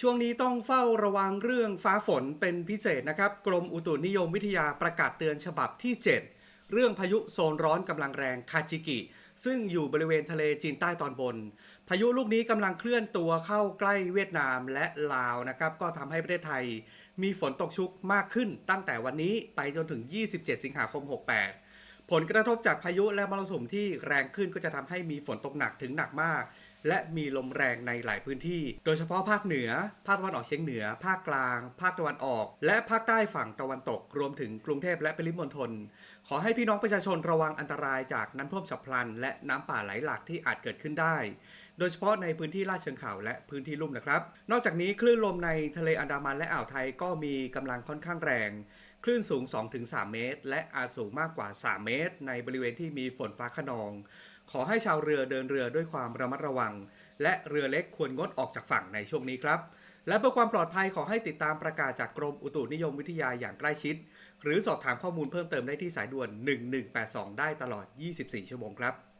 ช่วงนี้ต้องเฝ้าระวังเรื่องฟ้าฝนเป็นพิเศษนะครับ กรมอุตุนิยมวิทยาประกาศเตือนฉบับที่ 7 เรื่องพายุโซนร้อนกำลังแรงคาจิกิ ซึ่งอยู่บริเวณทะเลจีนใต้ตอนบน พายุลูกนี้กำลังเคลื่อนตัวเข้าใกล้เวียดนามและลาวนะครับ ก็ทำให้ประเทศไทย มีฝนตกชุกมากขึ้น ตั้งแต่วันนี้ไปจนถึง 27 สิงหาคม 68 ผลกระทบจากพายุและมรสุมที่แรงขึ้นก็จะทำให้มีฝนตกหนักถึงหนักมาก และมีลมแรงในหลายพื้นที่ โดยเฉพาะภาคเหนือ ภาคตะวันออกเฉียงเหนือ ภาคกลาง ภาคตะวันออก และภาคใต้ฝั่งตะวันตก รวมถึงกรุงเทพและปริมณฑล ขอให้พี่น้องประชาชนระวังอันตรายจากน้ำท่วมฉับพลัน และน้ำป่าไหลหลากที่อาจเกิดขึ้นได้ โดยเฉพาะในพื้นที่ลาดเชิงเขาและพื้นที่ลุ่มนะครับ นอกจากนี้คลื่นลมในทะเลอันดามันและอ่าวไทยก็มีกำลังค่อนข้างแรง คลื่นสูง 2-3 เมตร และอาจสูงมากกว่า 3 เมตร ในบริเวณที่มีฝนฟ้าขนอง ขอให้ชาวเรือเดินเรือด้วยความระมัดระวัง และเรือเล็กควรงดออกจากฝั่งในช่วงนี้ครับ และเพื่อความปลอดภัยขอให้ติดตามประกาศจากกรมอุตุนิยมวิทยาอย่างใกล้ชิด หรือสอบถามข้อมูลเพิ่มเติมได้ที่สายด่วน 1182 ได้ตลอด 24 ชั่วโมงครับ